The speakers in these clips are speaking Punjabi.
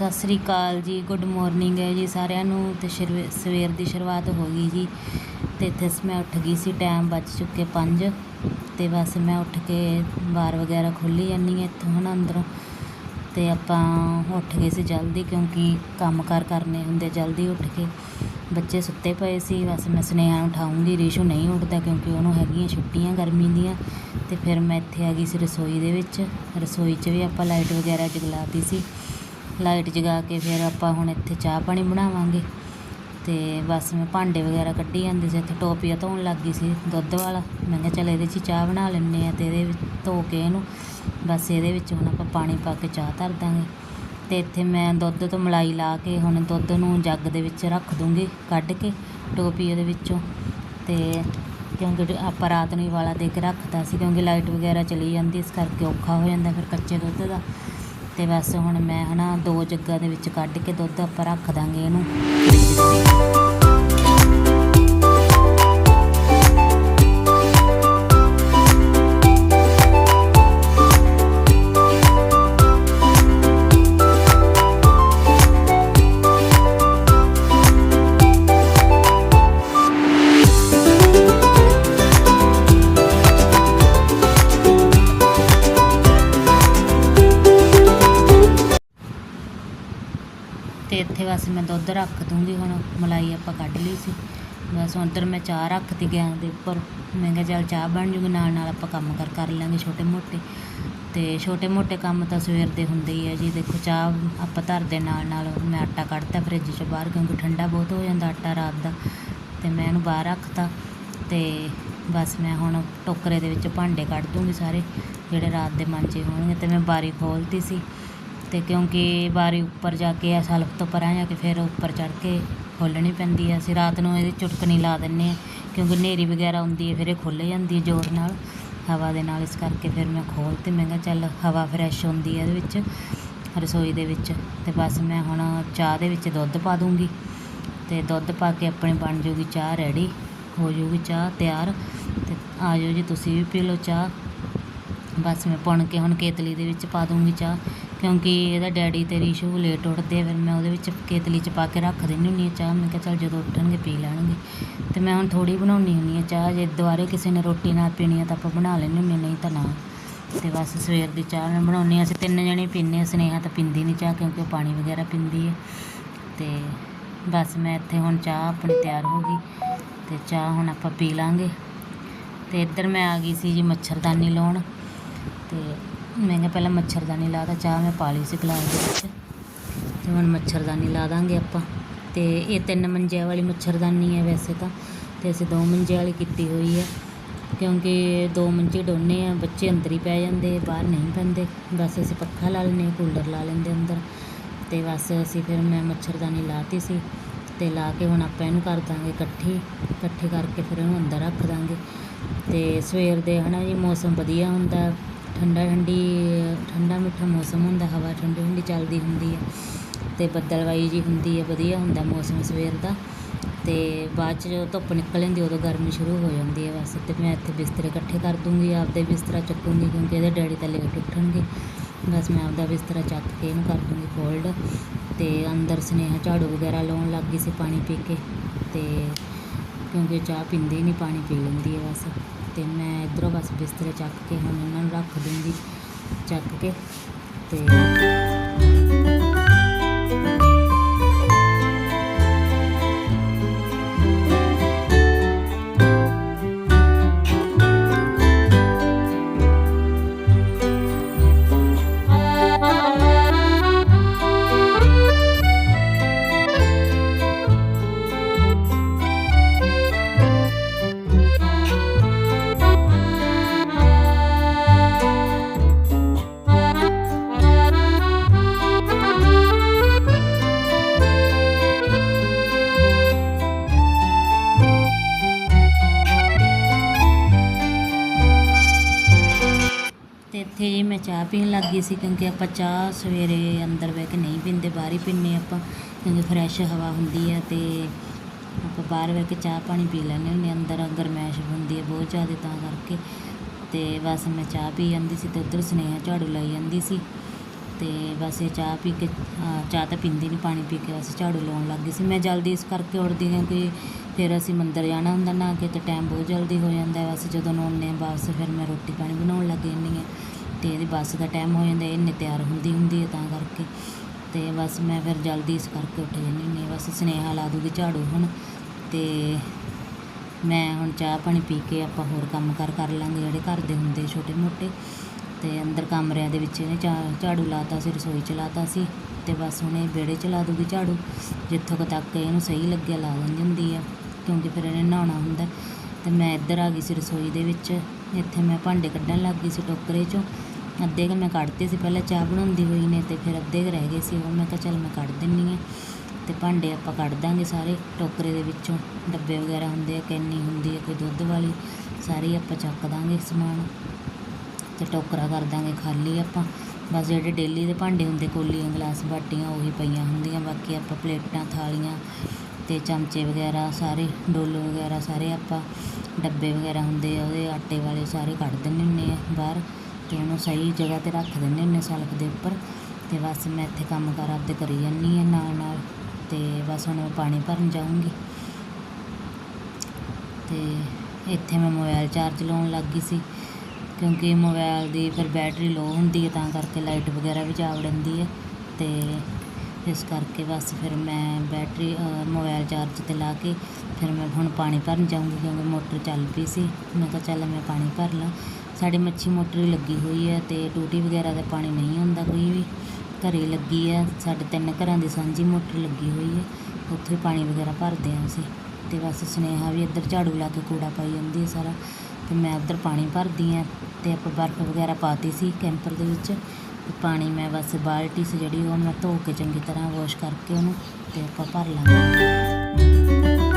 ਸਤਿ ਸ੍ਰੀ ਅਕਾਲ ਜੀ ਗੁੱਡ ਮਾਰਨਿੰਗ ਹੈ ਜੀ ਸਾਰਿਆਂ ਨੂੰ ਤੇ ਸ਼ਰਵੇ- ਸਵੇਰ ਦੀ ਸ਼ੁਰੂਆਤ ਹੋ ਗਈ ਜੀ ਤੇ ਇੱਥੇ ਮੈਂ ਉੱਠ ਗਈ ਸੀ ਟਾਈਮ ਬਚ ਚੁੱਕੇ 5 ਤੇ ਬਸ ਮੈਂ ਉੱਠ ਕੇ ਬਾਰ ਵਗੈਰਾ ਖੋਲ੍ਹੀ ਜਾਂਦੀ ਹਾਂ ਇੱਥੋਂ ਹੁਣ ਅੰਦਰੋਂ ਤੇ ਆਪਾਂ ਉੱਠ ਗਏ ਸੀ ਜਲਦੀ ਕਿਉਂਕਿ ਕੰਮ ਕਾਰ ਕਰਨੇ ਹੁੰਦੇ ਜਲਦੀ ਉੱਠ ਕੇ। ਬੱਚੇ ਸੁੱਤੇ ਪਏ ਸੀ, ਬਸ ਮੈਂ ਸੁਨੇਹਾ ਨੂੰ ਉਠਾਉਂਗੀ, ਰੀਸ਼ੂ ਨਹੀਂ ਉੱਠਦਾ ਕਿਉਂਕਿ ਉਹਨੂੰ ਹੈਗੀਆਂ ਛੁੱਟੀਆਂ ਗਰਮੀ ਦੀਆਂ ਤੇ ਫਿਰ ਮੈਂ ਇੱਥੇ ਆ ਗਈ ਸੀ ਰਸੋਈ ਦੇ ਵਿੱਚ, ਰਸੋਈ 'ਚ ਵੀ ਆਪਾਂ ਲਾਈਟ ਵਗੈਰਾ ਜਗਲਾਤੀ ਸੀ। ਲਾਈਟ ਜਗਾ ਕੇ ਫਿਰ ਆਪਾਂ ਹੁਣ ਇੱਥੇ ਚਾਹ ਪਾਣੀ ਬਣਾਵਾਂਗੇ। ਤੇ ਬਸ ਮੈਂ ਭਾਂਡੇ ਵਗੈਰਾ ਕੱਢੀ ਜਾਂਦੇ ਸੀ, ਇੱਥੇ ਟੋਪੀਆ ਧੋਣ ਲੱਗ ਗਈ ਸੀ ਦੁੱਧ ਵਾਲਾ। ਮੈਂ ਕਿਹਾ ਚੱਲ ਇਹਦੇ 'ਚ ਹੀ ਚਾਹ ਬਣਾ ਲੈਂਦੇ ਆ ਤੇ ਇਹਦੇ ਵਿੱਚ ਧੋ ਕੇ ਇਹਨੂੰ, ਬਸ ਇਹਦੇ ਵਿੱਚ ਹੁਣ ਆਪਾਂ ਪਾਣੀ ਪਾ ਕੇ ਚਾਹ ਧਰ ਦਾਂਗੇ। ਤੇ ਇੱਥੇ ਮੈਂ ਦੁੱਧ ਤੋਂ ਮਲਾਈ ਲਾ ਕੇ ਹੁਣ ਦੁੱਧ ਨੂੰ ਜੱਗ ਦੇ ਵਿੱਚ ਰੱਖ ਦੂੰਗੀ ਕੱਢ ਕੇ ਟੋਪੀ ਉਹਦੇ ਵਿੱਚੋਂ। ਤੇ ਕਿਉਂਕਿ ਆਪਾਂ ਰਾਤ ਨੂੰ ਹੀ ਵਾਲਾ ਦੇ ਕੇ ਰੱਖਦਾ ਸੀ ਕਿਉਂਕਿ ਲਾਈਟ ਵਗੈਰਾ ਚਲੀ ਜਾਂਦੀ, ਇਸ ਕਰਕੇ ਔਖਾ ਹੋ ਜਾਂਦਾ ਫਿਰ ਕੱਚੇ ਦੁੱਧ ਦਾ। ਤੇ ਬਸ ਹੁਣ ਮੈਂ ਹਨਾ ਦੋ ਜੱਗਾਂ ਦੇ ਵਿੱਚ ਕੱਢ ਕੇ ਦੁੱਧ ਆਪਾਂ ਰੱਖ ਦਾਂਗੇ ਇਹਨੂੰ। ਤੇ ਇੱਥੇ ਬਸ ਮੈਂ ਦੁੱਧ ਰੱਖ ਦੂੰਗੀ, ਹੁਣ ਮਲਾਈ ਆਪਾਂ ਕੱਢ ਲਈ ਸੀ। ਬਸ ਉੱਧਰ ਮੈਂ ਚਾਹ ਰੱਖਤੀ ਗੈਸ ਦੇ ਉੱਪਰ। ਮੈਂ ਕਿਹਾ ਚੱਲ ਚਾਹ ਬਣ ਜੂਗੀ, ਨਾਲ ਨਾਲ ਆਪਾਂ ਕੰਮ ਕਰ ਕਰ ਲਾਂਗੇ ਛੋਟੇ ਮੋਟੇ। ਤੇ ਛੋਟੇ ਮੋਟੇ ਕੰਮ ਤਾਂ ਸਵੇਰ ਦੇ ਹੁੰਦੇ ਹੀ ਆ ਜੀ। ਦੇਖੋ ਚਾਹ ਆਪਾਂ ਧਰਦੇ ਨਾਲ ਨਾਲ, ਮੈਂ ਆਟਾ ਕੱਢਤਾ ਫਰਿੱਜ 'ਚੋਂ ਬਾਹਰ, ਕਿਉਂਕਿ ਠੰਡਾ ਬਹੁਤ ਹੋ ਜਾਂਦਾ ਆਟਾ ਰਾਤ ਦਾ। ਤੇ ਮੈਂ ਇਹਨੂੰ ਬਾਹਰ ਰੱਖਤਾ। ਤੇ ਬਸ ਮੈਂ ਹੁਣ ਟੋਕਰੇ ਦੇ ਵਿੱਚ ਭਾਂਡੇ ਕੱਢ ਦੂੰਗੀ ਸਾਰੇ, ਜਿਹੜੇ ਰਾਤ ਦੇ ਮਾਂਜੇ ਹੋਣਗੇ। ਤੇ ਮੈਂ ਬਾਰੀ ਖੋਲ੍ਹਤੀ ਸੀ। ਤੇ ਕਿਉਂਕਿ ਵਾਰੀ ਉੱਪਰ ਜਾ ਕੇ ਆ ਸਲਫ ਤੋਂ ਪਰਾਂ ਜਾ ਕੇ ਫਿਰ ਉੱਪਰ ਚੜ੍ਹ ਕੇ ਖੋਲ੍ਹਣੀ ਪੈਂਦੀ ਆ। ਅਸੀਂ ਰਾਤ ਨੂੰ ਇਹਦੀ ਚੁਟਕਣੀ ਲਾ ਦਿੰਦੇ ਹਾਂ ਕਿਉਂਕਿ ਹਨੇਰੀ ਵਗੈਰਾ ਹੁੰਦੀ ਹੈ, ਫਿਰ ਇਹ ਖੁੱਲ੍ਹ ਜਾਂਦੀ ਹੈ ਜ਼ੋਰ ਨਾਲ। ਹਵਾ ਦੇ ਨਾਲ ਇਸ ਕਰਕੇ ਫਿਰ ਮੈਂ ਖੋਲ੍ਹ ਤੇ ਮੈਂ ਕਿਹਾ ਚੱਲ ਹਵਾ ਫਰੈਸ਼ ਹੁੰਦੀ ਹੈ ਇਹਦੇ ਵਿੱਚ, ਰਸੋਈ ਦੇ ਵਿੱਚ। ਤੇ ਬਸ ਮੈਂ ਹੁਣ ਚਾਹ ਦੇ ਵਿੱਚ ਦੁੱਧ ਪਾ ਦੂੰਗੀ ਤੇ ਦੁੱਧ ਪਾ ਕੇ ਆਪਣੀ ਬਣ ਜੂਗੀ ਚਾਹ ਰੈਡੀ ਹੋ ਜੂਗੀ ਚਾਹ ਤਿਆਰ ਤੇ ਆ ਜਾਓ ਜੀ ਤੁਸੀਂ ਵੀ ਪੀ ਲਓ ਚਾਹ। ਬਸ ਮੈਂ ਪੁਣ ਕੇ ਹੁਣ ਕੇਤਲੀ ਦੇ ਵਿੱਚ ਪਾ ਦੂੰਗੀ ਚਾਹ। ਕਿਉਂਕਿ ਇਹਦਾ ਡੈਡੀ ਤੇ ਰੀਸ਼ੂ ਲੇਟ ਉੱਠਦੇ ਆ ਫਿਰ ਮੈਂ ਉਹਦੇ ਵਿੱਚ ਕੇਤਲੀ 'ਚ ਪਾ ਕੇ ਰੱਖ ਦਿੰਦੀ ਹੁੰਦੀ ਹਾਂ ਚਾਹ। ਮੈਂ ਕਿਹਾ ਚੱਲ ਜਦੋਂ ਉੱਠਣਗੇ ਪੀ ਲੈਣਗੇ। ਤੇ ਮੈਂ ਹੁਣ ਥੋੜ੍ਹੀ ਬਣਾਉਣੀ ਹੁੰਦੀ ਹਾਂ ਚਾਹ। ਜੇ ਦੁਬਾਰੇ ਕਿਸੇ ਨੇ ਰੋਟੀ ਨਾਲ ਪੀਣੀ ਆ ਤਾਂ ਆਪਾਂ ਬਣਾ ਲੈਂਦੇ ਹੁੰਦੇ ਹਾਂ, ਨਹੀਂ ਤਾਂ ਨਾ। ਤੇ ਬਸ ਸਵੇਰ ਦੀ ਚਾਹ ਮੈਂ ਬਣਾਉਂਦੀ ਹਾਂ। ਅਸੀਂ ਤਿੰਨ ਜਣੇ ਪੀਂਦੇ ਹਾਂ ਸਨੇਹਾ ਤਾਂ ਪੀਂਦੀ ਨਹੀਂ ਚਾਹ ਕਿਉਂਕਿ ਉਹ ਪਾਣੀ ਵਗੈਰਾ ਪੀਂਦੀ ਹੈ। ਤੇ ਬਸ ਮੈਂ ਇੱਥੇ ਹੁਣ ਚਾਹ ਆਪਣੀ ਤਿਆਰ ਹੋ ਗਈ। ਤੇ ਚਾਹ ਹੁਣ ਆਪਾਂ ਪੀ ਲਾਂਗੇ। ਤੇ ਇੱਧਰ ਮੈਂ ਆ ਗਈ ਸੀ ਜੀ ਮੱਛਰਦਾਨੀ ਲਾਉਣ। ਤੇ ਮੈਂ ਕਿਹਾ ਪਹਿਲਾਂ ਮੱਛਰਦਾਨੀ ਲਾ ਤਾ, ਚਾਹ ਮੈਂ ਪਾ ਲਈ ਸੀ ਗਲਾਸ ਦੇ ਵਿੱਚ। ਤੇ ਹੁਣ ਮੱਛਰਦਾਨੀ ਲਾ ਦਾਂਗੇ ਆਪਾਂ। ਤੇ ਇਹ ਤਿੰਨ ਮੰਜਿਆਂ ਵਾਲੀ ਮੱਛਰਦਾਨੀ ਹੈ ਵੈਸੇ ਤਾਂ। ਤੇ ਅਸੀਂ ਦੋ ਮੰਜੇ ਵਾਲੀ ਕੀਤੀ ਹੋਈ ਹੈ। ਕਿਉਂਕਿ ਦੋ ਮੰਜੇ ਡੋਨੇ ਆ, ਬੱਚੇ ਅੰਦਰ ਹੀ ਪੈ ਜਾਂਦੇ, ਬਾਹਰ ਨਹੀਂ ਪੈਂਦੇ। ਬਸ ਅਸੀਂ ਪੱਖਾ ਲਾ ਲੈਂਦੇ ਕੂਲਰ ਲਾ ਲੈਂਦੇ ਅੰਦਰ। ਤੇ ਬਸ ਅਸੀਂ ਫਿਰ ਮੈਂ ਮੱਛਰਦਾਨੀ ਲਾਤੀ ਸੀ। ਤੇ ਲਾ ਕੇ ਹੁਣ ਆਪਾਂ ਇਹਨੂੰ ਕਰ ਦਾਂਗੇ ਇਕੱਠੀ। ਇਕੱਠੇ ਕਰਕੇ ਫਿਰ ਇਹਨੂੰ ਅੰਦਰ ਰੱਖ ਦਾਂਗੇ। ਤੇ ਸਵੇਰ ਦੇ ਹਨਾ ਜੀ, ਮੌਸਮ ਵਧੀਆ ਹੁੰਦਾ। ਠੰਡਾ ਠੰਡੀ, ਠੰਡਾ ਮਿੱਠਾ ਮੌਸਮ ਹੁੰਦਾ, ਹਵਾ ਠੰਡੀ ਠੰਡੀ ਚੱਲਦੀ ਹੁੰਦੀ ਹੈ ਤੇ ਬੱਦਲਵਾਈ ਜੀ ਹੁੰਦੀ ਹੈ ਵਧੀਆ ਹੁੰਦਾ ਮੌਸਮ ਸਵੇਰ ਦਾ। ਤੇ ਬਾਅਦ 'ਚ ਜਦੋਂ ਧੁੱਪ ਨਿਕਲ ਜਾਂਦੀ, ਉਦੋਂ ਗਰਮੀ ਸ਼ੁਰੂ ਹੋ ਜਾਂਦੀ ਹੈ ਬਸ। ਤੇ ਮੈਂ ਇੱਥੇ ਬਿਸਤਰੇ ਇਕੱਠੇ ਕਰ ਦੂੰਗੀ, ਆਪਦੇ ਬਿਸਤਰਾ ਚੱਕੂੰਗੀ, ਕਿਉਂਕਿ ਇਹਦੇ ਡੈਡੀ ਤਾਂ ਲੇਟ ਉੱਠਣਗੇ। ਬਸ ਮੈਂ ਆਪਦਾ ਬਿਸਤਰਾ ਚੱਕ ਕੇ ਇਹਨੂੰ ਕਰ ਦੂੰਗੀ ਫੋਲਡ। ਤੇ ਅੰਦਰ ਸਨੇਹਾ ਝਾੜੂ ਵਗੈਰਾ ਲਾਉਣ ਲੱਗ ਗਈ ਸੀ ਪਾਣੀ ਪੀ ਕੇ। ਤੇ ਕਿਉਂਕਿ ਚਾਹ ਪੀਂਦੀ ਨਹੀਂ, ਪਾਣੀ ਪੀ ਲੈਂਦੀ ਹੈ ਬਸ। ਤੇ ਮੈਂ ਇਧਰੋਂ ਬਸ ਬਿਸਤਰੇ ਚੱਕ ਕੇ ਹੁਣ ਇਹਨਾਂ ਨੂੰ ਰੱਖ ਦੂੰਗੀ। ਚੱਕ ਕੇ ਤੇ ਪੀਣ ਸੀ ਕਿਉਂਕਿ ਆਪਾਂ ਚਾਹ ਸਵੇਰੇ ਅੰਦਰ ਬਹਿ ਕੇ ਨਹੀਂ ਪੀਂਦੇ, ਬਾਹਰ ਹੀ ਪੀਂਦੇ ਆਪਾਂ, ਕਿਉਂਕਿ ਫਰੈਸ਼ ਹਵਾ ਹੁੰਦੀ ਹੈ ਅਤੇ ਆਪਾਂ ਬਾਹਰ ਬਹਿ ਕੇ ਚਾਹ ਪਾਣੀ ਪੀ ਲੈਂਦੇ ਹੁੰਦੇ ਹਾਂ। ਅੰਦਰ ਗਰਮੈਸ਼ ਹੁੰਦੀ ਹੈ ਬਹੁਤ ਜ਼ਿਆਦਾ ਤਾਂ ਕਰਕੇ। ਅਤੇ ਬਸ ਮੈਂ ਚਾਹ ਪੀ ਜਾਂਦੀ ਸੀ ਅਤੇ ਉੱਧਰ ਸੁਨੇਹਾ ਝਾੜੂ ਲਾਈ ਜਾਂਦੀ ਸੀ ਅਤੇ ਬਸ ਇਹ ਚਾਹ ਪੀ ਕੇ ਚਾਹ ਤਾਂ ਪੀਂਦੀ ਨਹੀਂ ਪਾਣੀ ਪੀ ਕੇ ਬਸ ਝਾੜੂ ਲਾਉਣ ਲੱਗ ਗਈ ਸੀ। ਮੈਂ ਜਲਦੀ ਇਸ ਕਰਕੇ ਉੱਠਦੀ ਹਾਂ ਕਿ ਫਿਰ ਅਸੀਂ ਮੰਦਰ ਜਾਣਾ ਹੁੰਦਾ ਨਾ ਕਿ ਤੇ ਟਾਈਮ ਬਹੁਤ ਜਲਦੀ ਹੋ ਜਾਂਦਾ ਬਸ ਜਦੋਂ ਨਹਾਉਂਦੇ ਹਾਂ ਵਾਪਸ ਫਿਰ ਮੈਂ ਰੋਟੀ ਪਾਣੀ ਬਣਾਉਣ ਲੱਗ ਜਾਂਦੀ ਹਾਂ। ਤੇ ਇਹਦੀ ਬੱਸ ਦਾ ਟਾਈਮ ਹੋ ਜਾਂਦਾ ਇਹਨੇ ਤਿਆਰ ਹੁੰਦੀ ਹੁੰਦੀ ਹੈ ਤਾਂ ਕਰਕੇ। ਤੇ ਬਸ ਮੈਂ ਫਿਰ ਜਲਦੀ ਇਸ ਕਰਕੇ ਉੱਠ ਜਾਂਦੀ ਹੁੰਦੀ ਹਾਂ ਬਸ ਸੁਨੇਹਾ ਲਾ ਦੂਗੀ ਝਾੜੂ ਹੁਣ, ਤੇ ਮੈਂ ਹੁਣ ਚਾਹ ਪਾਣੀ ਪੀ ਕੇ ਆਪਾਂ ਹੋਰ ਕੰਮ ਕਾਰ ਕਰ ਲਾਂਗੇ, ਜਿਹੜੇ ਘਰ ਦੇ ਹੁੰਦੇ ਛੋਟੇ ਮੋਟੇ। ਤੇ ਅੰਦਰ ਕਮਰਿਆਂ ਦੇ ਵਿੱਚ ਇਹਨੇ ਝਾ- ਝਾੜੂ ਲਾਤਾ ਸੀ, ਰਸੋਈ ਚ ਲਾਤਾ ਸੀ। ਤੇ ਬਸ ਹੁਣ ਇਹ ਵਿਹੜੇ ਚ ਲਾ ਦੂਗੀ ਝਾੜੂ, ਜਿੱਥੋਂ ਕੁ ਤੱਕ ਇਹਨੂੰ ਸਹੀ ਲੱਗਿਆ ਲਾ ਦਿੰਦੀ ਹੁੰਦੀ ਆ, ਕਿਉਂਕਿ ਫਿਰ ਇਹਨੇ ਨਹਾਉਣਾ ਹੁੰਦਾ। ਤੇ ਮੈਂ ਇੱਧਰ ਆ ਗਈ ਸੀ ਰਸੋਈ ਦੇ ਵਿੱਚ, ਇੱਥੇ ਮੈਂ ਭਾਂਡੇ ਕੱਢਣ ਲੱਗ ਗਈ ਸੀ ਟੋਕਰੇ ਚੋਂ। ਅੱਧੇ ਕੁ ਮੈਂ ਕੱਢਤੇ ਸੀ, ਪਹਿਲਾਂ ਚਾਹ ਬਣਾਉਂਦੀ ਹੋਈ ਨੇ ਤੇ ਫਿਰ ਅੱਧੇ ਕੁ ਰਹਿ ਗਏ ਸੀ, ਉਹ ਮੈਂ ਕਿਹਾ ਚੱਲ ਮੈਂ ਕੱਢ ਦਿੰਨੀ ਆ। ਤੇ ਭਾਂਡੇ ਆਪਾਂ ਕੱਢ ਦਾਂਗੇ ਸਾਰੇ, ਟੋਕਰੇ ਦੇ ਵਿੱਚੋਂ ਡੱਬੇ ਵਗੈਰਾ ਹੁੰਦੇ ਆ, ਕੈਨੀ ਹੁੰਦੀ ਹੈ ਕੋਈ ਦੁੱਧ ਵਾਲੀ, ਸਾਰੀ ਆਪਾਂ ਚੱਕ ਦਾਂਗੇ ਸਮਾਨ। ਤੇ ਟੋਕਰਾ ਕਰ ਦਾਂਗੇ ਖਾਲੀ ਆਪਾਂ। ਬਸ ਜਿਹੜੇ ਡੇਲੀ ਦੇ ਭਾਂਡੇ ਹੁੰਦੇ, ਕੋਲੀਆਂ, ਗਲਾਸ ਬਾਟੀਆਂ, ਉਹੀ ਪਈਆਂ ਹੁੰਦੀਆਂ, ਬਾਕੀ ਆਪਾਂ ਪਲੇਟਾਂ, ਥਾਲੀਆਂ ਤੇ ਚਮਚੇ ਵਗੈਰਾ ਸਾਰੇ ਡੋਲੋ ਵਗੈਰਾ ਸਾਰੇ ਆਪਾਂ ਡੱਬੇ ਵਗੈਰਾ ਹੁੰਦੇ ਆ, ਉਹਦੇ ਆਟੇ ਵਾਲੇ ਸਾਰੇ ਕੱਢ ਦਿੰਦੇ ਹੁੰਦੇ ਆ ਬਾਹਰ। ਤੇ ਉਹਨੂੰ ਸਹੀ ਜਗ੍ਹਾ ਤੇ ਰੱਖ ਦਿੰਦੇ ਹੁੰਦੇ ਸਲਕ ਦੇ ਉੱਪਰ ਤੇ ਬਸ ਮੈਂ ਇੱਥੇ ਕੰਮ ਕਾਰ ਆਪਦੇ ਕਰੀ ਜਾਂਦੀ ਹਾਂ ਨਾਲ ਨਾਲ ਤੇ ਬਸ ਹੁਣ ਮੈਂ ਪਾਣੀ ਭਰਨ ਜਾਊਂਗੀ। ਤੇ ਇੱਥੇ ਮੈਂ ਮੋਬਾਈਲ ਚਾਰਜ ਲਾਉਣ ਲੱਗ ਗਈ ਸੀ ਕਿਉਂਕਿ ਮੋਬਾਈਲ ਦੀ ਫਿਰ ਬੈਟਰੀ ਲੋ ਹੁੰਦੀ ਹੈ ਤਾਂ ਕਰਕੇ ਲਾਈਟ ਵਗੈਰਾ ਵੀ ਜਾ ਵੜਦੀ ਹੈ ਤੇ ਇਸ ਕਰਕੇ ਬਸ ਫਿਰ ਮੈਂ ਬੈਟਰੀ ਅ, ਮੋਬਾਈਲ ਚਾਰਜ ਤੇ ਲਾ ਕੇ ਫਿਰ ਮੈਂ ਹੁਣ ਪਾਣੀ ਭਰਨ ਜਾਊਂਗੀ ਕਿਉਂਕਿ ਮੋਟਰ ਚੱਲ ਪਈ ਸੀ। ਮੈਂ ਕਿਹਾ ਚੱਲ ਮੈਂ ਪਾਣੀ ਭਰ ਲਾਂ। ਸਾਡੀ ਮੱਛੀ ਮੋਟਰ ਹੀ ਲੱਗੀ ਹੋਈ ਹੈ ਤੇ ਟੂਟੀ ਵਗੈਰਾ ਦਾ ਪਾਣੀ ਨਹੀਂ ਹੁੰਦਾ ਕੋਈ ਵੀ। ਘਰੇ ਲੱਗੀ ਹੈ ਸਾਡੇ ਤਿੰਨ ਘਰਾਂ ਦੀ ਸਾਂਝੀ ਮੋਟਰ ਲੱਗੀ ਹੋਈ ਹੈ। ਉੱਥੇ ਪਾਣੀ ਵਗੈਰਾ ਭਰਦੇ ਹਾਂ ਅਸੀਂ ਤੇ ਬਸ ਸੁਨੇਹਾ ਵੀ ਇੱਧਰ ਝਾੜੂ ਲਾ ਕੇ ਕੂੜਾ ਪਾਈ ਜਾਂਦੀ ਹੈ ਸਾਰਾ ਤੇ ਮੈਂ ਉੱਧਰ ਪਾਣੀ ਭਰਦੀ ਹਾਂ ਤੇ ਆਪਾਂ ਬਰਫ਼ ਵਗੈਰਾ ਪਾਤੀ ਸੀ ਕੈਂਪਰ ਦੇ ਵਿੱਚ ਪਾਣੀ ਮੈਂ ਬਸ ਬਾਲਟੀ ਸੀ ਜਿਹੜੀ ਉਹ ਮੈਂ ਧੋ ਕੇ ਚੰਗੀ ਤਰ੍ਹਾਂ ਵਾਸ਼ ਕਰਕੇ ਉਹਨੂੰ ਤੇ ਆਪਾਂ ਭਰ ਲਾਂਗੇ।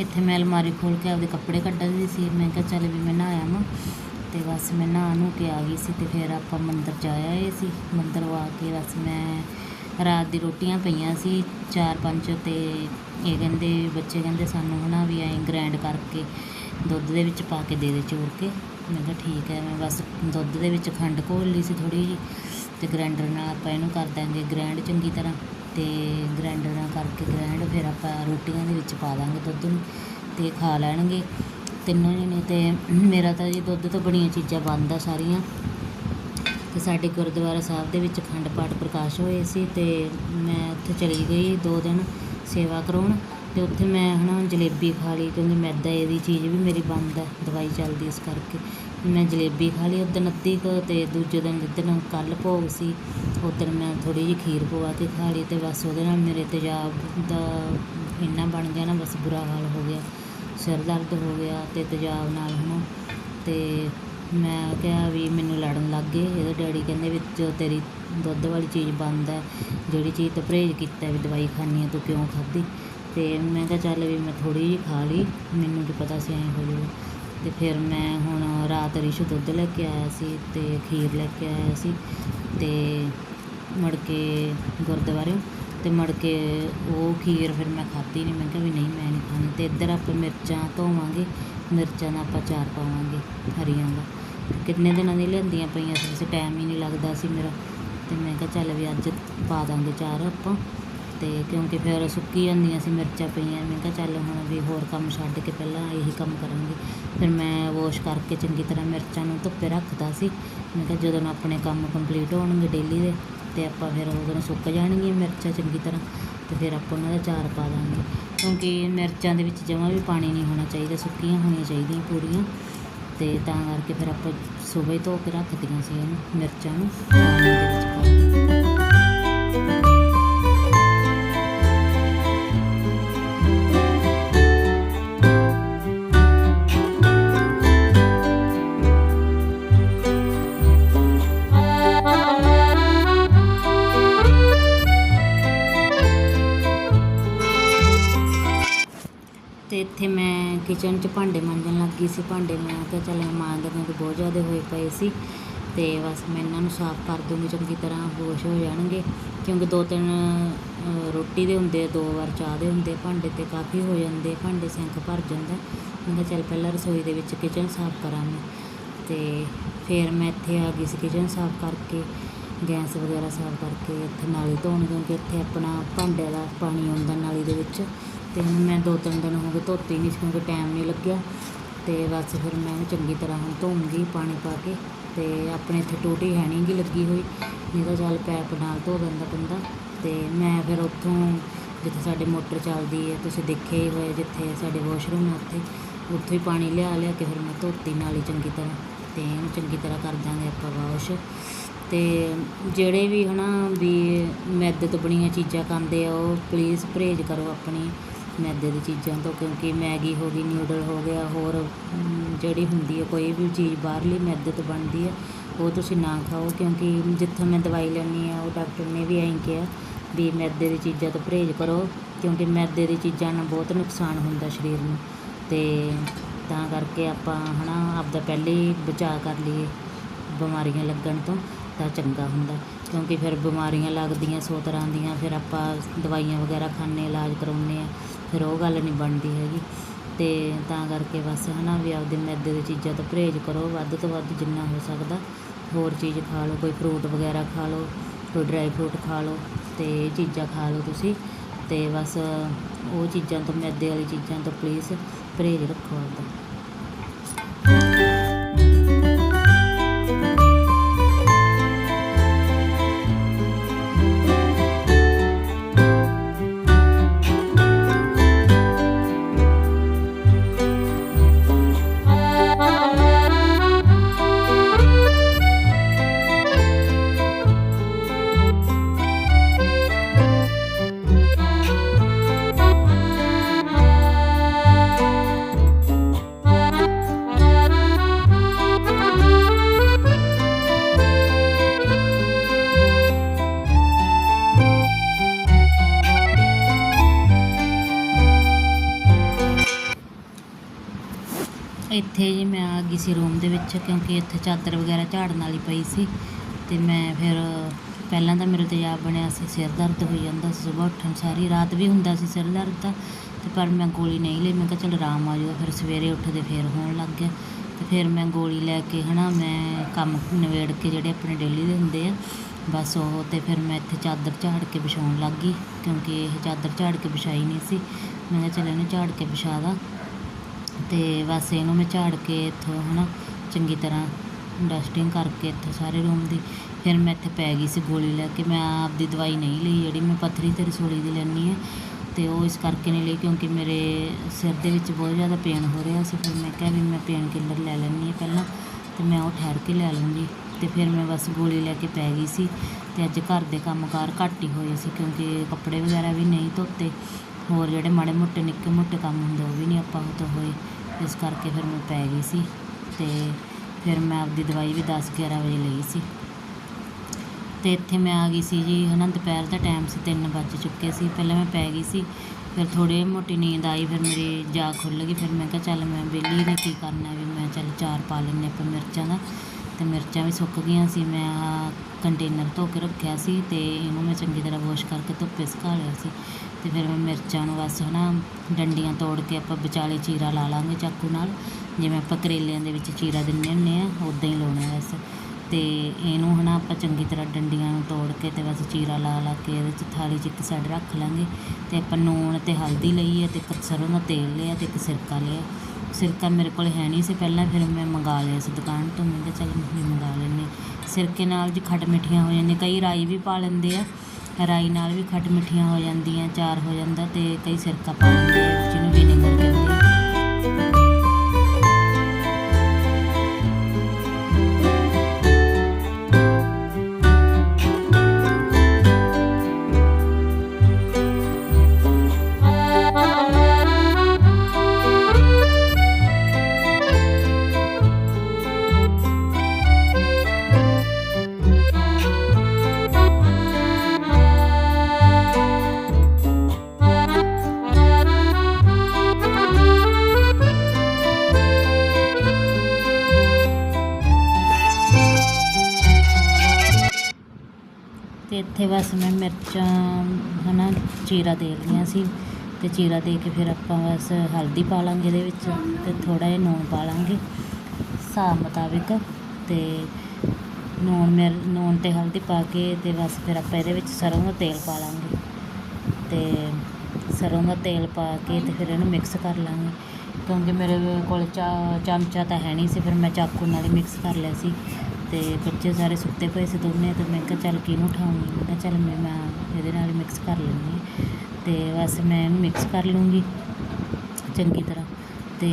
ਇੱਥੇ ਮੈਂ ਅਲਮਾਰੀ ਖੋਲ ਕੇ ਆਪਦੇ ਕੱਪੜੇ ਕੱਢਦੀ ਸੀ। ਮੈਂ ਕਿਹਾ, ਚੱਲ ਵੀ ਮੈਂ ਨਹਾਇਆ ਵਾਂ ਤੇ ਬਸ ਮੈਂ ਨਹਾ ਨੂੰ ਕੇ ਆ ਗਈ ਸੀ ਤੇ ਫਿਰ ਆਪਾਂ ਮੰਦਰ ਜਾਇਆ ਆਏ ਸੀ। ਮੰਦਰ ਆ ਕੇ ਬਸ ਮੈਂ ਰਾਤ ਦੀ ਰੋਟੀਆਂ ਪਈਆਂ ਸੀ ਚਾਰ ਪੰਜ ਤੇ ਇਹ ਕਹਿੰਦੇ, ਬੱਚੇ ਕਹਿੰਦੇ ਸਾਨੂੰ ਹਨਾ ਵੀ ਐਂ ਗ੍ਰਾਈਂਡ ਕਰਕੇ ਦੁੱਧ ਦੇ ਵਿੱਚ ਪਾ ਕੇ ਦੇ ਦੇ ਚੋਰ ਕੇ। ਮੈਂ ਕਿਹਾ, ਠੀਕ ਹੈ। ਮੈਂ ਬਸ ਦੁੱਧ ਦੇ ਵਿੱਚ ਖੰਡ ਘੋਲ ਲਈ ਸੀ ਥੋੜੀ ਜਿਹੀ ਤੇ ਗ੍ਰਾਈਂਡਰ ਨਾਲ ਆਪਾਂ ਇਹਨੂੰ ਕਰ ਦਾਂਗੇ ਗ੍ਰਾਈਂਡ ਚੰਗੀ ਤਰ੍ਹਾਂ। ਅਤੇ ਗ੍ਰਾਈਂਡਰ ਨਾਲ ਕਰਕੇ ਗ੍ਰਾਈਂਡ ਫਿਰ ਆਪਾਂ ਰੋਟੀਆਂ ਦੇ ਵਿੱਚ ਪਾ ਦਾਂਗੇ ਦੁੱਧ ਨੂੰ ਅਤੇ ਖਾ ਲੈਣਗੇ। ਤਿੰਨੋਂ ਜਣੇ ਅਤੇ ਮੇਰਾ ਤਾਂ ਜੀ ਦੁੱਧ ਤੋਂ ਬਣੀਆਂ ਚੀਜ਼ਾਂ ਬੰਦ ਆ ਸਾਰੀਆਂ। ਤੇ ਸਾਡੇ ਗੁਰਦੁਆਰਾ ਸਾਹਿਬ ਦੇ ਵਿੱਚ ਅਖੰਡ ਪਾਠ ਪ੍ਰਕਾਸ਼ ਹੋਏ ਸੀ ਤੇ ਮੈਂ ਉੱਥੇ ਚਲੀ ਗਈ ਦੋ ਦਿਨ ਸੇਵਾ ਕਰਾਉਣ। ਤੇ ਉੱਥੇ ਮੈਂ ਹਨਾ ਜਲੇਬੀ ਖਾ ਲਈ ਕਿਉਂਕਿ ਮੈਦਾ ਇਹਦੀ ਚੀਜ਼ ਵੀ ਮੇਰੀ ਬੰਦ ਹੈ ਦਵਾਈ ਚੱਲਦੀ ਇਸ ਕਰਕੇ। ਮੈਂ ਜਲੇਬੀ ਖਾ ਲਈ ਉਦੋਂ ਅੱਧੀ ਕੁ ਅਤੇ ਦੂਜੇ ਦਿਨ ਜਿੱਦਣ ਕੱਲ੍ਹ ਭੋਗ ਸੀ ਉਦੋਂ ਮੈਂ ਥੋੜ੍ਹੀ ਜਿਹੀ ਖੀਰ ਪਵਾ ਕੇ ਖਾ ਲਈ ਅਤੇ ਬਸ ਉਹਦੇ ਨਾਲ ਮੇਰੇ ਤੇਜ਼ਾਬ ਦਾ ਇੰਨਾ ਬਣ ਗਿਆ ਨਾ, ਬਸ ਬੁਰਾ ਹਾਲ ਹੋ ਗਿਆ, ਸਿਰ ਦਰਦ ਹੋ ਗਿਆ ਅਤੇ ਤੇਜ਼ਾਬ ਨਾਲ ਹੁਣ ਅਤੇ ਮੈਂ ਕਿਹਾ ਵੀ ਮੈਨੂੰ ਲੜਨ ਲੱਗ ਗਏ, ਇਹਦੇ ਡੈਡੀ ਕਹਿੰਦੇ ਵੀ ਜੋ ਤੇਰੀ ਦੁੱਧ ਵਾਲੀ ਚੀਜ਼ ਬੰਦ ਹੈ, ਜਿਹੜੀ ਚੀਜ਼ ਤੋਂ ਪਰਹੇਜ਼ ਕੀਤਾ ਵੀ ਦਵਾਈ ਖਾਣੀ ਹੈ ਤੂੰ ਕਿਉਂ ਖਾਧੀ? ਅਤੇ ਮੈਂ ਕਿਹਾ ਚੱਲ ਵੀ ਮੈਂ ਥੋੜ੍ਹੀ ਜਿਹੀ ਖਾ ਲਈ, ਮੈਨੂੰ ਕੀ ਪਤਾ ਸੀ ਐਂ ਹੋ ਜਾਊਗਾ। ਅਤੇ ਫਿਰ ਮੈਂ ਹੁਣ ਰਾਤ ਰਿਸ਼ੂ ਦੁੱਧ ਲੈ ਕੇ ਆਇਆ ਸੀ ਅਤੇ ਖੀਰ ਲੈ ਕੇ ਆਇਆ ਸੀ ਅਤੇ ਮੁੜ ਕੇ ਗੁਰਦੁਆਰੇ ਅਤੇ ਮੁੜ ਕੇ ਉਹ ਖੀਰ ਫਿਰ ਮੈਂ ਖਾਧੀ ਨਹੀਂ। ਮੈਂ ਕਿਹਾ ਵੀ ਨਹੀਂ, ਮੈਂ ਨਹੀਂ ਖਾਣੀ। ਅਤੇ ਇੱਧਰ ਆਪਾਂ ਮਿਰਚਾਂ ਧੋਵਾਂਗੇ, ਮਿਰਚਾਂ ਦਾ ਆਪਾਂ ਚਾਰ ਪਾਵਾਂਗੇ ਹਰੀਆਂ ਦਾ। ਕਿੰਨੇ ਦਿਨਾਂ ਦੀ ਲਿਆਂਦੀਆਂ ਪਈਆਂ ਸੀ? ਵੈਸੇ ਟਾਈਮ ਹੀ ਨਹੀਂ ਲੱਗਦਾ ਸੀ ਮੇਰਾ। ਅਤੇ ਮੈਂ ਕਿਹਾ ਚੱਲ ਵੀ ਅੱਜ ਪਾ ਦਾਂਗੇ ਚਾਰ ਆਪਾਂ। ਤੇ ਕਿਉਂਕਿ ਫਿਰ ਸੁੱਕੀ ਜਾਂਦੀਆਂ ਸੀ ਮਿਰਚਾਂ ਪਈਆਂ, ਮੈਂ ਕਿਹਾ ਚੱਲ ਹੁਣ ਵੀ ਹੋਰ ਕੰਮ ਛੱਡ ਕੇ ਪਹਿਲਾਂ ਇਹੀ ਕੰਮ ਕਰਾਂਗੇ। ਫਿਰ ਮੈਂ ਵਾਸ਼ ਕਰਕੇ ਚੰਗੀ ਤਰ੍ਹਾਂ ਮਿਰਚਾਂ ਨੂੰ ਧੁੱਪੇ ਰੱਖਦਾ ਸੀ। ਮੈਂ ਕਿਹਾ ਜਦੋਂ ਆਪਣੇ ਕੰਮ ਕੰਪਲੀਟ ਹੋਣਗੇ ਡੇਲੀ ਦੇ, ਤੇ ਆਪਾਂ ਫਿਰ ਉਦੋਂ ਸੁੱਕ ਜਾਣਗੀਆਂ ਮਿਰਚਾਂ ਚੰਗੀ ਤਰ੍ਹਾਂ, ਤੇ ਫਿਰ ਆਪਾਂ ਉਹਨਾਂ ਦਾ ਚਾਰ ਪਾ ਦਾਂਗੇ। ਕਿਉਂਕਿ ਮਿਰਚਾਂ ਦੇ ਵਿੱਚ ਜਮਾਂ ਵੀ ਪਾਣੀ ਨਹੀਂ ਹੋਣਾ ਚਾਹੀਦਾ, ਸੁੱਕੀਆਂ ਹੋਣੀਆਂ ਚਾਹੀਦੀਆਂ ਪੂਰੀਆਂ ਤੇ ਤਾਂ ਕਰਕੇ ਫਿਰ ਆਪਾਂ ਸਵੇਰੇ ਧੋ ਕੇ ਰੱਖਦੀਆਂ ਸੀ ਇਹਨੂੰ, ਮਿਰਚਾਂ ਨੂੰ। ਪਾਣੀ ਦੇ ਵਿੱਚ ਪਾ ਕਿਚਨ 'ਚ ਭਾਂਡੇ ਮਾਂਜਣ ਲੱਗ ਗਈ ਸੀ ਭਾਂਡੇ ਮੈਂ ਕਿਹਾ ਚੱਲ ਮੈਂ ਮਾਂਜਦੇ ਤੇ ਬਹੁਤ ਜ਼ਿਆਦਾ ਹੋਏ ਪਏ ਸੀ ਤੇ ਬਸ ਮੈਂ ਇਹਨਾਂ ਨੂੰ ਸਾਫ਼ ਕਰ ਦੂੰਗੀ ਚੰਗੀ ਤਰ੍ਹਾਂ ਹੋਸ਼ ਹੋ ਜਾਣਗੇ ਕਿਉਂਕਿ ਦੋ ਤਿੰਨ ਰੋਟੀ ਦੇ ਹੁੰਦੇ ਆ, ਦੋ ਵਾਰ ਚਾਹ ਦੇ ਹੁੰਦੇ ਆ, ਭਾਂਡੇ ਤੇ ਕਾਫੀ ਹੋ ਜਾਂਦੇ ਭਾਂਡੇ ਸਿੰਕ ਭਰ ਜਾਂਦਾ। ਮੈਂ ਕਿਹਾ ਚੱਲ ਪਹਿਲਾਂ ਰਸੋਈ ਦੇ ਵਿੱਚ ਕਿਚਨ ਸਾਫ਼ ਕਰਾਂ ਮੈਂ ਤੇ ਫਿਰ ਮੈਂ ਇੱਥੇ ਆ ਗਈ ਸੀ ਕਿਚਨ ਸਾਫ਼ ਕਰਕੇ ਗੈਸ ਵਗੈਰਾ ਸਾਫ਼ ਕਰਕੇ ਇੱਥੇ ਨਾਲੀ ਧੋਣ ਕਿਉਂਕਿ ਇੱਥੇ ਆਪਣਾ ਭਾਂਡਿਆਂ ਦਾ ਪਾਣੀ ਆਉਂਦਾ ਨਾਲੀ ਦੇ ਵਿੱਚ। ਤੇ ਹੁਣ ਮੈਂ ਦੋ ਤਿੰਨ ਦਿਨ ਹੋ ਗਏ ਧੋਤੀ ਨਹੀਂ ਸੀ ਕਿਉਂਕਿ ਟਾਈਮ ਨਹੀਂ ਲੱਗਿਆ। ਤੇ ਬਸ ਫਿਰ ਮੈਂ ਇਹਨੂੰ ਚੰਗੀ ਤਰ੍ਹਾਂ ਹੁਣ ਧੋਉਂਗੀ ਪਾਣੀ ਪਾ ਕੇ ਤੇ ਆਪਣੇ ਇੱਥੇ ਟੂਟੀ ਹੈ ਨਹੀਂ ਗੀ ਲੱਗੀ ਹੋਈ। ਨਹੀਂ ਤਾਂ ਚੱਲ ਪੈਪ ਨਾਲ ਧੋ ਦਿੰਦਾ ਬੰਦਾ ਤੇ ਮੈਂ ਫਿਰ ਉੱਥੋਂ ਜਿੱਥੇ ਸਾਡੇ ਮੋਟਰ ਚੱਲਦੀ ਹੈ, ਤੁਸੀਂ ਦੇਖਿਆ ਹੀ ਹੋਇਆ ਜਿੱਥੇ ਸਾਡੇ ਵਾਸ਼ਰੂਮ ਹੈ ਉੱਥੇ, ਉੱਥੋਂ ਹੀ ਪਾਣੀ ਲਿਆ ਲਿਆ ਕੇ ਫਿਰ ਮੈਂ ਧੋਤੀ ਨਾਲੀ ਚੰਗੀ ਤਰ੍ਹਾਂ ਤੇ ਇਹਨੂੰ ਚੰਗੀ ਤਰ੍ਹਾਂ ਕਰ ਦਾਂਗੇ ਆਪਾਂ ਵਾਸ਼ ਤੇ ਜਿਹੜੇ ਵੀ ਹਨਾ ਵੀ ਮੈਦੇ ਤੋਂ ਬਣੀਆਂ ਚੀਜ਼ਾਂ ਖਾਂਦੇ ਆ, ਉਹ ਪਲੀਜ਼ ਪਰਹੇਜ਼ ਕਰੋ ਆਪਣੀ। ਮੈਦੇ ਦੀ ਚੀਜ਼ਾਂ ਤੋਂ, ਕਿਉਂਕਿ ਮੈਗੀ ਹੋ ਗਈ, ਨਿਊਡਲ ਹੋ ਗਿਆ, ਹੋਰ ਜਿਹੜੀ ਹੁੰਦੀ ਹੈ, ਕੋਈ ਵੀ ਚੀਜ਼ ਬਾਹਰਲੀ ਮੈਦੇ ਤੋਂ ਬਣਦੀ ਹੈ, ਉਹ ਤੁਸੀਂ ਨਾ ਖਾਓ, ਕਿਉਂਕਿ ਜਿੱਥੋਂ ਮੈਂ ਦਵਾਈ ਲੈਂਦੀ ਆ ਉਹ ਡਾਕਟਰ ਨੇ ਵੀ ਐਂ ਕਿਹਾ ਵੀ ਮੈਦੇ ਦੀ ਚੀਜ਼ਾਂ ਤੋਂ ਪਰਹੇਜ਼ ਕਰੋ, ਕਿਉਂਕਿ ਮੈਦੇ ਦੀ ਚੀਜ਼ਾਂ ਨਾਲ ਬਹੁਤ ਨੁਕਸਾਨ ਹੁੰਦਾ ਸਰੀਰ ਨੂੰ। ਤੇ ਤਾਂ ਕਰਕੇ ਆਪਾਂ, ਹਨਾ, ਆਪਦਾ ਪਹਿਲੇ ਹੀ ਬਚਾਅ ਕਰ ਲਈਏ ਬਿਮਾਰੀਆਂ ਲੱਗਣ ਤੋਂ, ਤਾਂ ਚੰਗਾ ਹੁੰਦਾ। ਕਿਉਂਕਿ ਫਿਰ ਬਿਮਾਰੀਆਂ ਲੱਗਦੀਆਂ, ਸੌ ਤਰ੍ਹਾਂ ਦੀਆਂ, ਫਿਰ ਆਪਾਂ ਦਵਾਈਆਂ ਵਗੈਰਾ ਖਾਂਦੇ ਇਲਾਜ ਕਰਾਉਂਦੇ ਆ ਫਿਰ ਉਹ ਗੱਲ ਨਹੀਂ ਬਣਦੀ ਹੈਗੀ। ਅਤੇ ਤਾਂ ਕਰਕੇ ਬਸ ਹੈ ਨਾ ਵੀ ਆਪਦੇ ਮੈਦੇ ਦੀ ਚੀਜ਼ਾਂ ਤੋਂ ਪਰਹੇਜ਼ ਕਰੋ, ਵੱਧ ਤੋਂ ਵੱਧ ਜਿੰਨਾ ਹੋ ਸਕਦਾ। ਹੋਰ ਚੀਜ਼ ਖਾ ਲਓ, ਕੋਈ ਫਰੂਟ ਵਗੈਰਾ ਖਾ ਲਓ, ਕੋਈ ਡਰਾਈ ਫਰੂਟ ਖਾ ਲਓ ਅਤੇ ਇਹ ਚੀਜ਼ਾਂ ਖਾ ਲਓ ਤੁਸੀਂ। ਅਤੇ ਬਸ ਉਹ ਚੀਜ਼ਾਂ ਤੋਂ, ਮੈਦੇ ਵਾਲੀ ਚੀਜ਼ਾਂ ਤੋਂ ਪਲੀਜ਼ ਪਰਹੇਜ਼ ਰੱਖੋ ਆਪਦਾ। ਵਿੱਚ ਕਿਉਂਕਿ ਇੱਥੇ ਚਾਦਰ ਵਗੈਰਾ ਝਾੜਨ ਵਾਲੀ ਪਈ ਸੀ। ਤੇ ਮੈਂ ਫਿਰ ਪਹਿਲਾਂ ਤਾਂ ਮੇਰੇ ਤੇਜ਼ਾਬ ਬਣਿਆ ਸੀ, ਸਿਰ ਦਰਦ ਹੋਈ ਜਾਂਦਾ ਸੀ ਸਵੇਰ ਉੱਠਣ ਸਾਰੀ ਰਾਤ ਵੀ ਹੁੰਦਾ ਸੀ ਸਿਰ ਦਰਦ ਦਾ। ਤੇ ਪਰ ਮੈਂ ਗੋਲੀ ਨਹੀਂ ਲਈ, ਮੈਂ ਕਿਹਾ ਚਲ ਆਰਾਮ ਆ ਜਾਊਗਾ ਫਿਰ ਸਵੇਰੇ ਉੱਠਦੇ ਫਿਰ ਹੋਣ ਲੱਗ ਗਿਆ। ਤੇ ਫਿਰ ਮੈਂ ਗੋਲੀ ਲੈ ਕੇ ਹਨਾ, ਮੈਂ ਕੰਮ ਨਿਬੇੜ ਕੇ ਜਿਹੜੇ ਆਪਣੇ ਡੇਲੀ ਦੇ ਹੁੰਦੇ ਆ, ਬਸ ਉਹ ਤੇ ਫਿਰ ਮੈਂ ਇੱਥੇ ਚਾਦਰ ਝਾੜ ਕੇ ਵਿਛਾਉਣ ਲੱਗ ਗਈ, ਕਿਉਂਕਿ ਇਹ ਚਾਦਰ ਝਾੜ ਕੇ ਵਿਛਾਈ ਨਹੀਂ ਸੀ। ਮੈਂ ਕਿਹਾ ਚਲ ਇਹਨੂੰ ਝਾੜ ਕੇ ਵਿਛਾ ਦਾਂ। ਤੇ ਬਸ ਇਹਨੂੰ ਮੈਂ ਝਾੜ ਕੇ ਇੱਥੋਂ ਹਨਾ ਚੰਗੀ ਤਰ੍ਹਾਂ ਡਸਟਿੰਗ ਕਰਕੇ ਇੱਥੋਂ ਸਾਰੇ ਰੂਮ ਦੀ। ਫਿਰ ਮੈਂ ਇੱਥੇ ਪੈ ਗਈ ਸੀ ਗੋਲੀ ਲੈ ਕੇ। ਮੈਂ ਆਪਦੀ ਦਵਾਈ ਨਹੀਂ ਲਈ, ਜਿਹੜੀ ਮੈਂ ਪੱਥਰੀ ਤੇ ਰਸੋਲੀ ਦੀ ਲੈਣੀ ਹੈ। ਤੇ ਉਹ ਇਸ ਕਰਕੇ ਨਹੀਂ ਲਈ ਕਿਉਂਕਿ ਮੇਰੇ ਸਿਰ ਦੇ ਵਿੱਚ ਬਹੁਤ ਜ਼ਿਆਦਾ ਪੇਨ ਹੋ ਰਿਹਾ ਸੀ। ਫਿਰ ਮੈਂ ਕਿਹਾ ਵੀ ਮੈਂ ਪੇਨ ਕਿਲਰ ਲੈ ਲੈਂਦੀ ਹਾਂ ਪਹਿਲਾਂ। ਤੇ ਮੈਂ ਉਹ ਠਹਿਰ ਕੇ ਲੈ ਲੂੰਗੀ ਤੇ ਫਿਰ ਮੈਂ ਬਸ ਗੋਲੀ ਲੈ ਕੇ ਪੈ ਗਈ ਸੀ। ਤੇ ਅੱਜ ਘਰ ਦੇ ਕੰਮਕਾਰ ਘੱਟ ਹੀ ਹੋਏ ਸੀ ਕਿਉਂਕਿ ਕੱਪੜੇ ਵਗੈਰਾ ਵੀ ਨਹੀਂ ਧੋਤੇ। ਹੋਰ ਜਿਹੜੇ ਮਾੜੇ ਮੋਟੇ, ਨਿੱਕੇ ਮੋਟੇ ਕੰਮ ਹੁੰਦੇ, ਉਹ ਵੀ ਨਹੀਂ ਆਪਾਂ ਤੋਂ ਹੋਏ। ਇਸ ਕਰਕੇ ਫਿਰ ਮੈਂ ਪੈ ਗਈ ਸੀ। ਤੇ ਫਿਰ ਮੈਂ ਆਪਦੀ ਦਵਾਈ ਵੀ 10 11 ਵਜੇ ਲਈ ਸੀ। ਤੇ ਇੱਥੇ ਮੈਂ ਆ ਗਈ ਸੀ ਜੀ ਹੈ ਨਾ ਦੁਪਹਿਰ ਦਾ ਟਾਈਮ ਸੀ 3 ਵੱਜ ਚੁੱਕੇ ਸੀ। ਪਹਿਲਾਂ ਮੈਂ ਪੈ ਗਈ ਸੀ, ਫਿਰ ਥੋੜ੍ਹੀ ਮੋਟੀ ਨੀਂਦ ਆਈ, ਫਿਰ ਮੇਰੀ ਜਾ ਖੁੱਲ੍ਹ ਗਈ, ਫਿਰ ਮੈਂ ਕਿਹਾ ਚੱਲ ਮੈਂ ਵਿਹਲੀ ਨੇ ਕੀ ਕਰਨਾ ਵੀ ਮੈਂ ਚੱਲ ਚਾਰ ਪਾ ਲੈਂਦੇ ਆਪਾਂ ਮਿਰਚਾਂ ਦਾ। ਤੇ ਮਿਰਚਾਂ ਵੀ ਸੁੱਕ ਗਈਆਂ ਸੀ, ਮੈਂ ਕੰਟੇਨਰ ਧੋ ਕੇ ਰੱਖਿਆ ਸੀ ਤੇ ਇਹਨੂੰ ਮੈਂ ਚੰਗੀ ਤਰ੍ਹਾਂ ਵਾਸ਼ ਕਰਕੇ ਧੁੱਪੇ ਸੁਕਾ ਲਿਆ ਸੀ। ਤੇ ਫਿਰ ਮੈਂ ਮਿਰਚਾਂ ਨੂੰ ਬਸ ਹੈ ਨਾ ਡੰਡੀਆਂ ਤੋੜ ਕੇ ਆਪਾਂ ਵਿਚਾਲੇ ਚੀਰਾ ਲਾ ਲਾਂਗੇ ਚਾਕੂ ਨਾਲ। ਜਿਵੇਂ ਆਪਾਂ ਕਰੇਲਿਆਂ ਦੇ ਵਿੱਚ ਚੀਰਾ ਦਿੰਦੇ ਹੁੰਦੇ ਆ ਉਦਾਂ ਹੀ ਲਾਉਣਾ ਬਸ। ਤੇ ਇਹਨੂੰ ਹਨਾ ਆਪਾਂ ਚੰਗੀ ਤਰ੍ਹਾਂ ਡੰਡੀਆਂ ਨੂੰ ਤੋੜ ਕੇ ਤੇ ਬਸ ਚੀਰਾ ਲਾ ਲਾ ਕੇ ਇਹਦੇ 'ਚ ਥਾਲੀ 'ਚ ਇੱਕ ਸਾਈਡ ਰੱਖ ਲਾਂਗੇ ਤੇ ਆਪਾਂ ਨੂਣ ਤੇ ਹਲਦੀ ਲਈ ਹੈ ਤੇ ਇੱਕ ਸਰੋਂ ਦਾ ਤੇਲ ਲਿਆ ਤੇ ਇੱਕ ਸਿਰਕਾ ਲਿਆ। ਸਿਰਕਾ ਮੇਰੇ ਕੋਲ ਹੈ ਨਹੀਂ ਸੀ ਪਹਿਲਾਂ, ਫਿਰ ਮੈਂ ਮੰਗਾ ਲਿਆ ਸੀ ਦੁਕਾਨ ਤੋਂ। ਮੈਂ ਕਿਹਾ ਚੱਲ ਮੈਂ ਮੰਗਾ ਲੈਂਦੇ ਸਿਰਕੇ ਨਾਲ ਜੀ ਖੱਟ ਮਿੱਠੀਆਂ ਹੋ ਜਾਂਦੀਆਂ, ਕਈ ਰਾਈ ਵੀ ਪਾ ਲੈਂਦੇ ਆ। ਰਾਈ ਨਾਲ ਵੀ ਖੱਟ ਮਿੱਠੀਆਂ ਹੋ ਜਾਂਦੀਆਂ ਚਾਰ ਹੋ ਜਾਂਦਾ ਤੇ ਕਈ ਸਿਰਕਾ ਪਾ ਲੈਂਦੇ ਆ, ਜਿਹਨੂੰ ਵਿਨੇਗਰ ਕਹਿੰਦੇ ਚੀਰਾ ਦੇ ਲਈਆਂ ਸੀ ਤੇ ਚੀਰਾ ਦੇ ਕੇ ਫਿਰ ਆਪਾਂ ਬਸ ਹਲਦੀ ਪਾ ਲਾਂਗੇ ਇਹਦੇ ਵਿੱਚ ਤੇ ਥੋੜਾ ਜਿਹਾ ਨੂਣ ਪਾ ਲਾਂਗੇ, ਹਿਸਾਬ ਮੁਤਾਬਿਕ ਤੇ ਨੂਣ ਮਿਰ ਨੂਣ ਤੇ ਹਲਦੀ ਪਾ ਕੇ ਤੇ ਬਸ ਫਿਰ ਆਪਾਂ ਇਹਦੇ ਵਿੱਚ ਸਰੋਂ ਦਾ ਤੇਲ ਪਾ ਲਾਂਗੇ ਤੇ ਸਰੋਂ ਦਾ ਤੇਲ ਪਾ ਕੇ ਤੇ ਫਿਰ ਇਹਨੂੰ ਮਿਕਸ ਕਰ ਲਾਂਗੇ ਕਿਉਂਕਿ ਮੇਰੇ ਕੋਲ ਚਾ, ਚਮਚਾ ਤਾਂ ਹੈ ਨਹੀਂ ਸੀ ਫਿਰ ਮੈਂ ਚਾਕੂ ਨਾਲ ਹੀ ਮਿਕਸ ਕਰ ਲਿਆ ਸੀ। ਅਤੇ ਬੱਚੇ ਸਾਰੇ ਸੁੱਤੇ ਪਏ ਸੀ ਦੋਨੇ ਅਤੇ ਮੈਂ ਕਿਹਾ ਚੱਲ ਕਿਹਨੂੰ ਉਠਾਉਂਗੀ ਮੈਂ ਕਿਹਾ ਚੱਲ ਮੈਂ ਮੈਂ ਇਹਦੇ ਨਾਲ ਹੀ ਮਿਕਸ ਕਰ ਲੈਂਦੀ ਅਤੇ ਬਸ ਮੈਂ ਇਹਨੂੰ ਮਿਕਸ ਕਰ ਲੂੰਗੀ ਚੰਗੀ ਤਰ੍ਹਾਂ। ਅਤੇ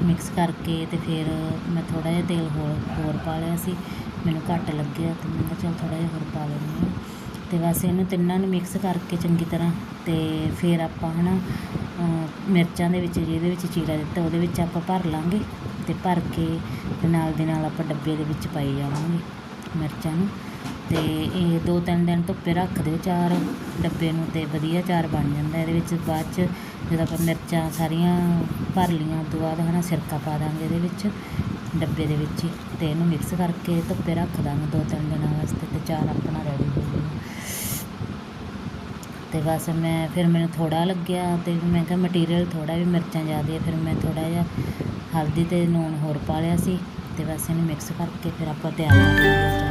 ਮਿਕਸ ਕਰਕੇ ਅਤੇ ਫਿਰ ਮੈਂ ਥੋੜ੍ਹਾ ਜਿਹਾ ਤੇਲ ਹੋਰ ਹੋਰ ਪਾ ਲਿਆ ਸੀ। ਮੈਨੂੰ ਘੱਟ ਲੱਗਿਆ ਅਤੇ ਮੈਂ ਕਿਹਾ ਚੱਲ ਥੋੜ੍ਹਾ ਜਿਹਾ ਹੋਰ ਪਾ ਲੈਂਦੀ ਹਾਂ। ਅਤੇ ਬਸ ਇਹਨੂੰ ਤਿੰਨਾਂ ਨੂੰ ਮਿਕਸ ਕਰਕੇ ਚੰਗੀ ਤਰ੍ਹਾਂ ਅਤੇ ਫਿਰ ਆਪਾਂ ਹੈ ਨਾ ਮਿਰਚਾਂ ਦੇ ਵਿੱਚ, ਜਿਹਦੇ ਵਿੱਚ ਚੀਰਾ ਦਿੱਤਾ ਉਹਦੇ ਵਿੱਚ ਆਪਾਂ ਭਰ ਲਾਂਗੇ ਅਤੇ ਭਰ ਕੇ ਅਤੇ ਨਾਲ ਦੇ ਨਾਲ ਆਪਾਂ ਡੱਬੇ ਦੇ ਵਿੱਚ ਪਾਈ ਜਾਵਾਂਗੇ ਮਿਰਚਾਂ ਨੂੰ। ਅਤੇ ਇਹ ਦੋ ਤਿੰਨ ਦਿਨ ਧੁੱਪੇ ਰੱਖ ਦਿਓ ਚਾਰ ਡੱਬੇ ਨੂੰ ਅਤੇ ਵਧੀਆ ਚਾਰ ਬਣ ਜਾਂਦਾ ਇਹਦੇ ਵਿੱਚ। ਬਾਅਦ ਚ ਜਦੋਂ ਆਪਾਂ ਮਿਰਚਾਂ ਸਾਰੀਆਂ ਭਰ ਲਈਆਂ, ਉਸ ਤੋਂ ਬਾਅਦ ਹੈ ਨਾ ਸਿਰਕਾ ਪਾ ਦਾਂਗੇ ਇਹਦੇ ਵਿੱਚ ਡੱਬੇ ਦੇ ਵਿੱਚ ਹੀ ਅਤੇ ਇਹਨੂੰ ਮਿਕਸ ਕਰਕੇ ਧੁੱਪੇ ਰੱਖ ਦਾਂਗੇ ਦੋ ਤਿੰਨ ਦਿਨਾਂ ਵਾਸਤੇ ਅਤੇ ਚਾਰ ਆਪਣਾ ਰੈਡੀ ਅਤੇ ਬਸ ਮੈਂ ਫਿਰ ਮੈਨੂੰ ਥੋੜ੍ਹਾ ਲੱਗਿਆ ਅਤੇ ਮੈਂ ਕਿਹਾ ਮਟੀਰੀਅਲ ਥੋੜ੍ਹਾ ਵੀ ਮਿਰਚਾਂ ਜ਼ਿਆਦਾ ਹੈ ਫਿਰ ਮੈਂ ਥੋੜ੍ਹਾ ਜਿਹਾ ਹਲਦੀ ਅਤੇ ਨੂਣ ਹੋਰ ਪਾ ਲਿਆ ਸੀ ਅਤੇ ਬਸ ਇਹਨੂੰ ਮਿਕਸ ਕਰਕੇ ਫਿਰ ਆਪਾਂ ਤਿਆਰ ਕਰ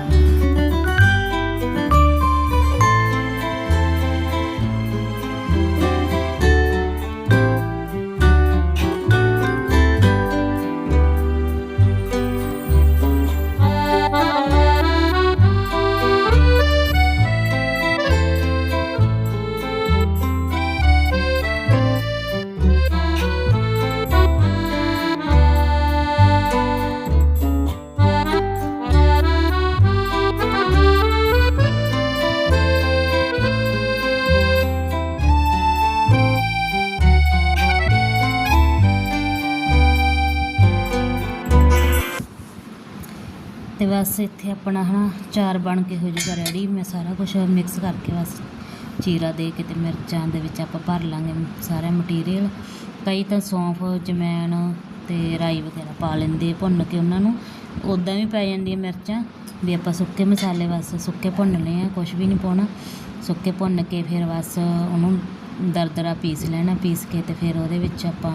ਬਸ ਇੱਥੇ ਆਪਣਾ ਹਨਾ, ਚਾਰ ਬਣ ਕੇ ਹੋ ਜਾਊਗਾ ਰੈਡੀ ਮੈਂ ਸਾਰਾ ਕੁਝ ਮਿਕਸ ਕਰਕੇ ਬਸ ਚੀਰਾ ਦੇ ਕੇ ਤੇ ਮਿਰਚਾਂ ਦੇ ਵਿੱਚ ਆਪਾਂ ਭਰ ਲਾਂਗੇ ਸਾਰਾ ਮਟੀਰੀਅਲ ਕਈ ਤਾਂ ਸੌਂਫ, ਜਮੈਣ ਤੇ ਰਾਈ ਵਗੈਰਾ ਪਾ ਲੈਂਦੇ, ਭੁੰਨ ਕੇ ਉਹਨਾਂ ਨੂੰ। ਉੱਦਾਂ ਵੀ ਪੈ ਜਾਂਦੀਆਂ ਮਿਰਚਾਂ, ਵੀ ਆਪਾਂ ਸੁੱਕੇ ਮਸਾਲੇ ਬਸ ਸੁੱਕੇ ਭੁੰਨਣੇ ਆ ਕੁਝ ਵੀ ਨਹੀਂ ਪਾਉਣਾ। ਸੁੱਕੇ ਭੁੰਨ ਕੇ ਫਿਰ ਬਸ ਉਹਨੂੰ ਦਰਦਰਾ ਪੀਸ ਲੈਣਾ, ਪੀਸ ਕੇ ਤੇ ਫਿਰ ਉਹਦੇ ਵਿੱਚ ਆਪਾਂ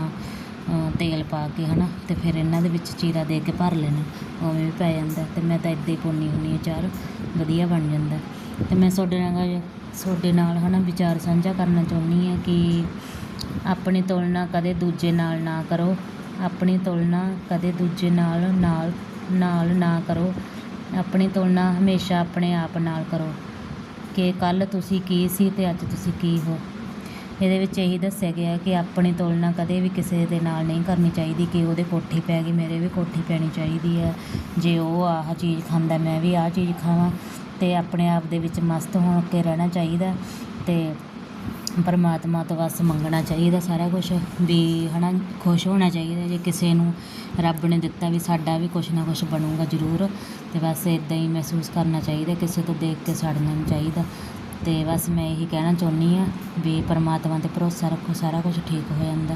ਤੇਲ ਪਾ ਕੇ ਹੈ ਨਾ ਅਤੇ ਫਿਰ ਇਹਨਾਂ ਦੇ ਵਿੱਚ ਚੀਰਾ ਦੇ ਕੇ ਭਰ ਲੈਣਾ, ਉਵੇਂ ਵੀ ਪੈ ਜਾਂਦਾ ਅਤੇ ਮੈਂ ਤਾਂ ਇੱਦਾਂ ਹੀ ਪਾਉਂਦੀ ਹੁੰਦੀ ਹਾਂ ਚਾਰ ਵਧੀਆ ਬਣ ਜਾਂਦਾ। ਅਤੇ ਮੈਂ ਤੁਹਾਡੇ ਨਾਲ ਤੁਹਾਡੇ ਨਾਲ ਹੈ ਨਾ ਵਿਚਾਰ ਸਾਂਝਾ ਕਰਨਾ ਚਾਹੁੰਦੀ ਹਾਂ ਕਿ ਆਪਣੀ ਤੁਲਨਾ ਕਦੇ ਦੂਜੇ ਨਾਲ ਨਾ ਕਰੋ, ਆਪਣੀ ਤੁਲਨਾ ਕਦੇ ਦੂਜੇ ਨਾਲ ਨਾਲ ਨਾਲ ਨਾ ਕਰੋ, ਆਪਣੀ ਤੁਲਨਾ ਹਮੇਸ਼ਾ ਆਪਣੇ ਆਪ ਨਾਲ ਕਰੋ, ਕਿ ਕੱਲ ਤੁਸੀਂ ਕੀ ਸੀ ਤੇ ਅੱਜ ਤੁਸੀਂ ਕੀ ਹੋ। ਇਹਦੇ ਵਿੱਚ ਇਹੀ ਦੱਸਿਆ ਗਿਆ ਕਿ ਆਪਣੀ ਤੁਲਨਾ ਕਦੇ ਵੀ ਕਿਸੇ ਦੇ ਨਾਲ ਨਹੀਂ ਕਰਨੀ ਚਾਹੀਦੀ, ਕਿ ਉਹਦੇ ਕੋਠੀ ਪੈ ਗਈ, ਮੇਰੇ ਵੀ ਕੋਠੀ ਪੈਣੀ ਚਾਹੀਦੀ ਹੈ। ਜੇ ਉਹ ਆਹ ਚੀਜ਼ ਖਾਂਦਾ, ਮੈਂ ਵੀ ਆਹ ਚੀਜ਼ ਖਾਵਾਂ ਤੇ ਆਪਣੇ ਆਪ ਦੇ ਵਿੱਚ ਮਸਤ ਹੋ ਕੇ ਰਹਿਣਾ ਚਾਹੀਦਾ ਤੇ ਪਰਮਾਤਮਾ ਤੋਂ ਬਸ ਮੰਗਣਾ ਚਾਹੀਦਾ ਸਾਰਾ ਕੁਝ ਵੀ ਹਨਾ, ਖੁਸ਼ ਹੋਣਾ ਚਾਹੀਦਾ ਜੇ ਕਿਸੇ ਨੂੰ ਰੱਬ ਨੇ ਦਿੱਤਾ ਵੀ ਸਾਡਾ ਵੀ ਕੁਛ ਨਾ ਕੁਛ ਬਣੂਗਾ ਜ਼ਰੂਰ ਤੇ ਬਸ ਇਦਾਂ ਹੀ ਮਹਿਸੂਸ ਕਰਨਾ ਚਾਹੀਦਾ, ਕਿਸੇ ਤੋਂ ਦੇਖ ਕੇ ਸੜਨਾ ਨਹੀਂ ਚਾਹੀਦਾ। ਅਤੇ ਬਸ ਮੈਂ ਇਹੀ ਕਹਿਣਾ ਚਾਹੁੰਦੀ ਹਾਂ ਵੀ ਪਰਮਾਤਮਾ ਤੇ ਭਰੋਸਾ ਰੱਖੋ, ਸਾਰਾ ਕੁਝ ਠੀਕ ਹੋ ਜਾਂਦਾ।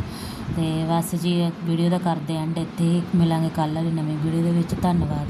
ਅਤੇ ਬਸ ਜੀ ਵੀਡੀਓ ਦਾ ਕਰਦੇ ਐਂਡ ਇੱਥੇ ਹੀ, ਮਿਲਾਂਗੇ ਕੱਲ੍ਹ ਵਾਲੀ ਨਵੀਂ ਵੀਡੀਓ ਦੇ ਵਿੱਚ। ਧੰਨਵਾਦ।